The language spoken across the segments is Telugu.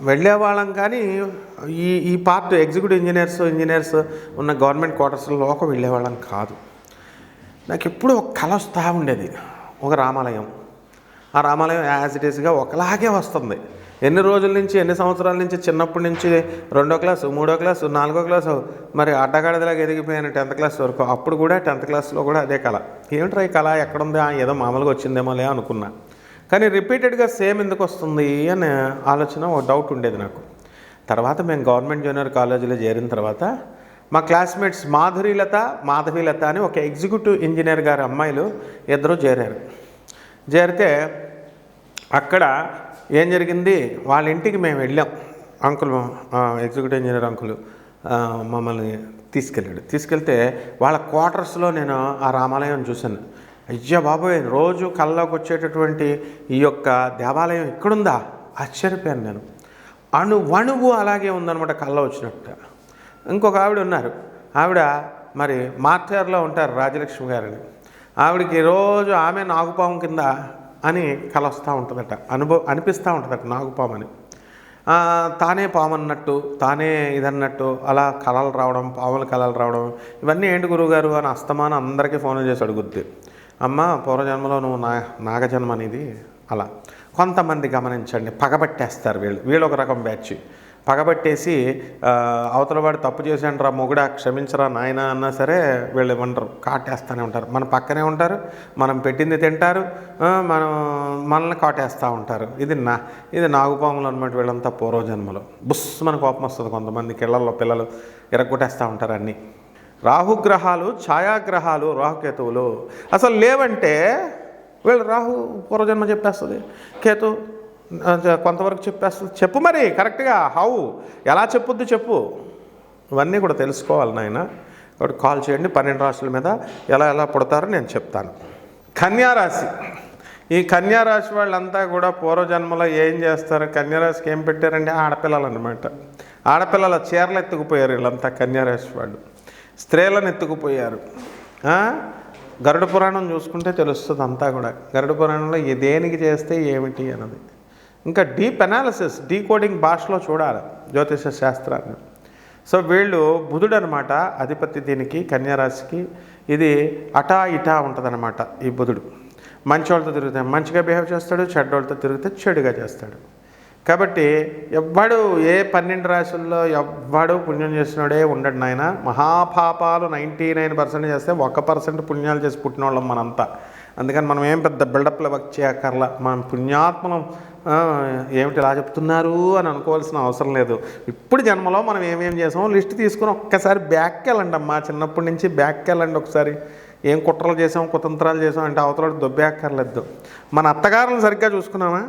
వెళ్ళేవాళ్ళం కానీ ఈ ఈ పార్ట్ ఎగ్జిక్యూటివ్ ఇంజనీర్స్ ఇంజనీర్స్ ఉన్న గవర్నమెంట్ క్వార్టర్స్లోకి వెళ్ళేవాళ్ళం కాదు. నాకు ఎప్పుడూ ఒక కళ వస్తూ ఉండేది ఒక రామాలయం. ఆ రామాలయం యాజ్ ఇట్ ఈస్గా ఒకలాగే వస్తుంది. ఎన్ని రోజుల నుంచి ఎన్ని సంవత్సరాల నుంచి చిన్నప్పటి నుంచి రెండో క్లాసు మూడో క్లాసు నాలుగో క్లాసు మరి అడ్డగాడిదలాగా ఎదిగిపోయాను టెన్త్ క్లాస్ వరకు అప్పుడు కూడా టెన్త్ క్లాస్లో కూడా అదే కళ. ఏమిట్రా ఈ కళ? ఎక్కడుంది? ఏదో మామూలుగా వచ్చిందేమోలే అనుకున్నా. కానీ రిపీటెడ్గా సేమ్ ఎందుకు వస్తుంది అనే ఆలోచన ఒక డౌట్ ఉండేది నాకు. తర్వాత మేము గవర్నమెంట్ జూనియర్ కాలేజీలో చేరిన తర్వాత మా క్లాస్మేట్స్ మాధురీలత మాధవీలత అని ఒక ఎగ్జిక్యూటివ్ ఇంజనీర్ గారి అమ్మాయిలు ఇద్దరు చేరారు. చేరితే అక్కడ ఏం జరిగింది? వాళ్ళ ఇంటికి మేము వెళ్ళాం. అంకుల్ ఎగ్జిక్యూటివ్ ఇంజనీర్ అంకుల్ మమ్మల్ని తీసుకెళ్ళాడు. తీసుకెళ్తే వాళ్ళ క్వార్టర్స్లో నేను ఆ రామాలయం చూశాను. అయ్యా బాబోయ్ రోజు కళ్ళకు వచ్చేటటువంటి ఈ యొక్క దేవాలయం ఇక్కడుందా? ఆశ్చర్యపోయాను నేను. అణు వణువు అలాగే ఉందన్నమాట కళ్ళ వచ్చినట్టు. ఇంకొక ఆవిడ ఉన్నారు. ఆవిడ మరి మార్చార్లో ఉంటారు రాజలక్ష్మి గారిని. ఆవిడకి రోజు ఆమె నాగుపాము కింద అని కల వస్తూ ఉంటుందట. అనుభవం అనిపిస్తూ ఉంటుందట నాగుపాము అని. తానే పాము అన్నట్టు తానే ఇదన్నట్టు అలా కళలు రావడం పాముల కళలు రావడం ఇవన్నీ ఏంటి గురువుగారు అని అస్తమానం అందరికీ ఫోన్ చేసి అడుగుద్ది. అమ్మ పూర్వజన్మలో నువ్వు నా నాగజన్మ అనేది అలా. కొంతమంది గమనించండి పగబట్టేస్తారు వీళ్ళు. వీళ్ళు ఒక రకం బ్యాచ్. పగబట్టేసి అవతల వాడు తప్పు చేశాడు రా మొగుడా క్షమించరా నాయన అన్నా సరే వీళ్ళు ఏమంటారు కాటేస్తూనే ఉంటారు. మన పక్కనే ఉంటారు మనం పెట్టింది తింటారు మనం మనల్ని కాటేస్తూ ఉంటారు. ఇది నా ఇది నాగుపాములు అనమాట వీళ్ళంతా పూర్వజన్మలో. బుస్ మన కోపం వస్తుంది కొంతమంది కిళ్ళల్లో పిల్లలు ఇరగొట్టేస్తూ ఉంటారు అన్నీ. రాహుగ్రహాలు ఛాయాగ్రహాలు రాహుకేతువులు. అసలు లేవంటే వీళ్ళు రాహు పూర్వజన్మ చెప్పేస్తుంది. కేతు కొంతవరకు చెప్పేస్తుంది. చెప్పు మరి కరెక్ట్గా. హౌ? ఎలా చెప్పుద్ది చెప్పు. ఇవన్నీ కూడా తెలుసుకోవాలి నాయన. కాబట్టి కాల్ చేయండి పన్నెండు రాశుల మీద ఎలా ఎలా పుడతారో నేను చెప్తాను. కన్యారాశి. ఈ కన్యారాశి వాళ్ళంతా కూడా పూర్వజన్మలో ఏం చేస్తారు? కన్యారాశికి ఏం పెట్టారండి ఆడపిల్లలు అనమాట ఆడపిల్లల చీరలు ఎత్తుకుపోయారు వీళ్ళంతా కన్యారాశి వాళ్ళు. స్త్రీలను ఎత్తుకుపోయారు గరుడ పురాణం చూసుకుంటే తెలుస్తుంది అంతా కూడా. గరుడ పురాణంలో దేనికి చేస్తే ఏమిటి అన్నది. ఇంకా డీప్ అనాలిసిస్ డీకోడింగ్ భాషలో చూడాలి జ్యోతిష శాస్త్రాన్ని. సో వీళ్ళు బుధుడు అనమాట అధిపతి దీనికి కన్యారాశికి. ఇది అటా ఇటా ఉంటుందన్నమాట ఈ బుధుడు. మంచి వాళ్ళతో తిరుగుతాడు మంచిగా బిహేవ్ చేస్తాడు చెడ్డోళ్ళతో తిరిగితే చెడుగా చేస్తాడు. కాబట్టి ఎవ్వడు ఏ పన్నెండు రాశుల్లో ఎవ్వడు పుణ్యం చేసినోడే ఉండడు నాయన. మహాపాపాలు నైంటీ నైన్ పర్సెంట్ చేస్తే ఒక పర్సెంట్ పుణ్యాలు చేసి పుట్టినోళ్ళం మనంతా. అందుకని మనం ఏం పెద్ద బిల్డప్లో వర్క్ చేయక్కర్లా. మనం పుణ్యాత్మలం ఏమిటి ఇలా చెప్తున్నారు అని అనుకోవాల్సిన అవసరం లేదు. ఇప్పుడు జన్మలో మనం ఏమేం చేసామో లిస్ట్ తీసుకుని ఒక్కసారి బ్యాక్కి వెళ్ళండి అమ్మా. చిన్నప్పటి నుంచి బ్యాక్కి వెళ్ళండి ఒకసారి. ఏం కుట్రలు చేసాం కుతంత్రాలు చేసాం అంటే అవతల దొబ్బేక్కర్లేదు మన అత్తగారులను సరిగ్గా చూసుకున్నామా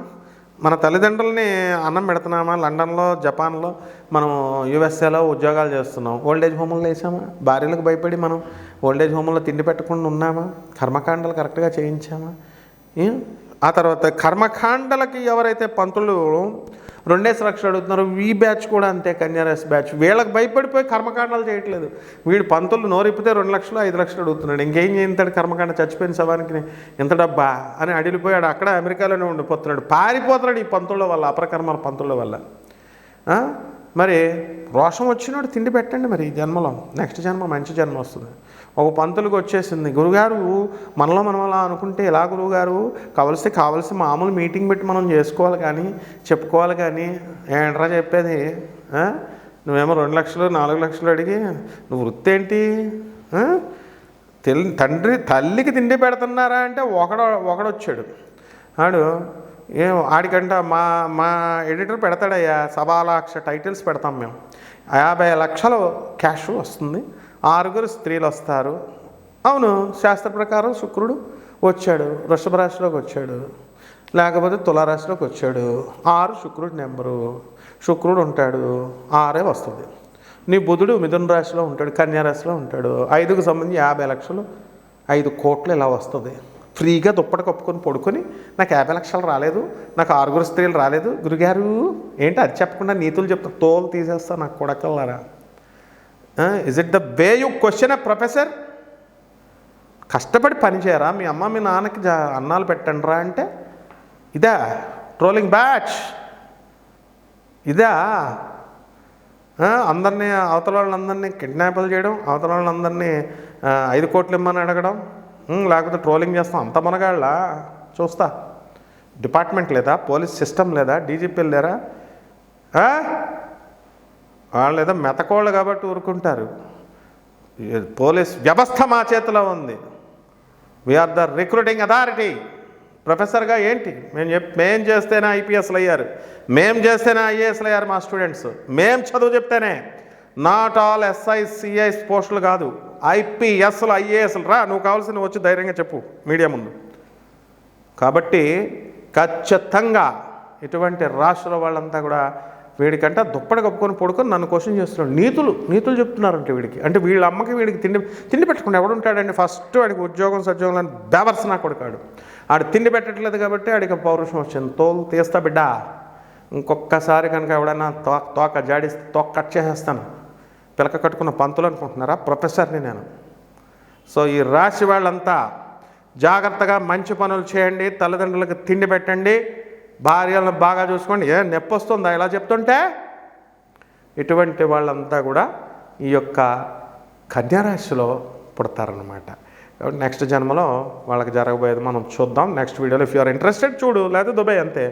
మన తల్లిదండ్రులని అన్నం పెడుతున్నామా? లండన్లో జపాన్లో మనం యూఎస్ఏలో ఉద్యోగాలు చేస్తున్నాం. ఓల్డేజ్ హోముల్లో వేసామా భార్యలకు భయపడి మనం ఓల్డేజ్ హోముల్లో తిండి పెట్టకుండా ఉన్నామా? కర్మకాండలు కరెక్ట్గా చేయించామా? ఆ తర్వాత కర్మకాండలకి ఎవరైతే పంతులు రెండేసి లక్షలు అడుగుతున్నారో ఈ బ్యాచ్ కూడా అంతే కన్యారాశి బ్యాచ్. వీళ్ళకి భయపడిపోయి కర్మకాండాలు చేయట్లేదు. వీడు పంతులు నోరిప్పితే రెండు లక్షలు ఐదు లక్షలు అడుగుతున్నాడు. ఇంకేం చేయింతాడు కర్మకాండ చచ్చిపోయిన శవానికి? ఎంత డబ్బా? అని అడిగిపోయాడు. అక్కడ అమెరికాలోనే ఉండిపోతున్నాడు. పారిపోతున్నాడు ఈ పంతుల వల్ల అపరకర్మల పంతుల వల్ల. మరి రోషం వచ్చినోడు తిండి పెట్టండి మరి జన్మలో. నెక్స్ట్ జన్మ మంచి జన్మ వస్తుంది. ఒక పంతులకు వచ్చేసింది గురుగారు మనలో మనం అలా అనుకుంటే ఎలా గురుగారు కావలసి కావలసి మామూలు మీటింగ్ పెట్టి మనం చేసుకోవాలి కానీ చెప్పుకోవాలి కానీ. ఏంట్రా చెప్పేది? నువ్వేమో రెండు లక్షలు నాలుగు లక్షలు అడిగి నువ్వు వృత్తి ఏంటి? తెల్ తండ్రి తల్లికి తిండి పెడుతున్నారా? అంటే ఒకడు ఒకడొచ్చాడు. ఆడు ఏం ఆడికంట మా మా ఎడిటర్ పెడతాడయ్యా సవా లక్ష టైటిల్స్ పెడతాం మేము. యాభై లక్షలు క్యాష్ వస్తుంది. ఆరుగురు స్త్రీలు వస్తారు. అవును శాస్త్ర ప్రకారం శుక్రుడు వచ్చాడు వృషభ రాశిలోకి వచ్చాడు. లేకపోతే తులారాశిలోకి వచ్చాడు. ఆరు శుక్రుడు నెంబరు. శుక్రుడు ఉంటాడు ఆరే వస్తుంది. నీ బుధుడు మిథున రాశిలో ఉంటాడు కన్యారాశిలో ఉంటాడు. ఐదుకు సంబంధించి యాభై లక్షలు ఐదు కోట్లు ఇలా వస్తుంది. ఫ్రీగా దుప్పటి కప్పుకొని పడుకొని నాకు యాభై లక్షలు రాలేదు నాకు ఆరుగురు స్త్రీలు రాలేదు. గురుగారు ఏంటి అది చెప్పకుండా నీతులు చెప్తా తోలు తీసేస్తా నాకు కొడకల్లారా? Is it the way you question a professor కష్టపడి పని చేయరా? మీ అమ్మ మీ నాన్నకి అన్నాలు పెట్టండి రా అంటే ఇదా ట్రోలింగ్ బ్యాచ్ ఇదా అందరినీ అవతల వాళ్ళందరినీ కిడ్నాపులు చేయడం అవతల వాళ్ళందరినీ ఐదు కోట్లు ఇమ్మని అడగడం లేకపోతే ట్రోలింగ్ చేస్తాం. అంత మనగాళ్ళ? చూస్తా. డిపార్ట్మెంట్ లేదా పోలీస్ సిస్టమ్ లేదా డీజీపీలు లేరా? వాళ్ళు ఏదో మెతకోళ్ళు కాబట్టి ఊరుకుంటారు. పోలీస్ వ్యవస్థ మా చేతిలో ఉంది. వీఆర్ ద రిక్రూటింగ్ అథారిటీ ప్రొఫెసర్గా ఏంటి? మేము చెప్ మేం చేస్తేనే ఐపీఎస్లు అయ్యారు. మేం చేస్తేనే ఐఏఎస్లు అయ్యారు మా స్టూడెంట్స్. మేం చదువు చెప్తేనే. నాట్ ఆల్ ఎస్ఐ సిఐఎస్ పోస్టులు కాదు. ఐపీఎస్లు ఐఏఎస్లు రా. నువ్వు కావాల్సిన వచ్చి ధైర్యంగా చెప్పు. మీడియా ముందు. కాబట్టి ఖచ్చితంగా ఇటువంటి రాష్ట్రాల వాళ్ళంతా కూడా వీడికంటే దుప్పటి కప్పుకొని పడుకొని నన్ను క్వశ్చన్ చేస్తున్నాడు నీతులు నీతులు చెప్తున్నారంటే వీడికి. అంటే వీళ్ళ అమ్మకి వీడికి తిండి తిండి పెట్టకుండా ఎవడుంటాడండి ఫస్ట్ వాడికి ఉద్యోగం సద్యోగం అని బేవర్స్ నా కొడుకాడు. ఆడు తిండి పెట్టట్లేదు కాబట్టి ఆడికి పౌరుషం వచ్చింది. తోలు తీస్తా బిడ్డ. ఇంకొక్కసారి కనుక ఎవడన్నా తో తోక జాడిస్తే తోక కట్ చేసేస్తాను. పిలక కట్టుకున్న పంతులు అనుకుంటున్నారా? ప్రొఫెసర్ని నేను. సో ఈ రాశి వాళ్ళంతా జాగ్రత్తగా మంచి పనులు చేయండి తల్లిదండ్రులకు తిండి పెట్టండి భార్యలను బాగా చూసుకోండి. ఏ నొప్పి వస్తుందా ఇలా చెప్తుంటే? ఇటువంటి వాళ్ళంతా కూడా ఈ యొక్క కన్యారాశిలో పుడతారనమాట నెక్స్ట్ జన్మలో వాళ్ళకి జరగబోయేది మనం చూద్దాం. నెక్స్ట్ వీడియోలో ఇఫ్ యు ఆర్ ఇంట్రెస్టెడ్ చూడు. లేదా దుబాయ్ అంతే.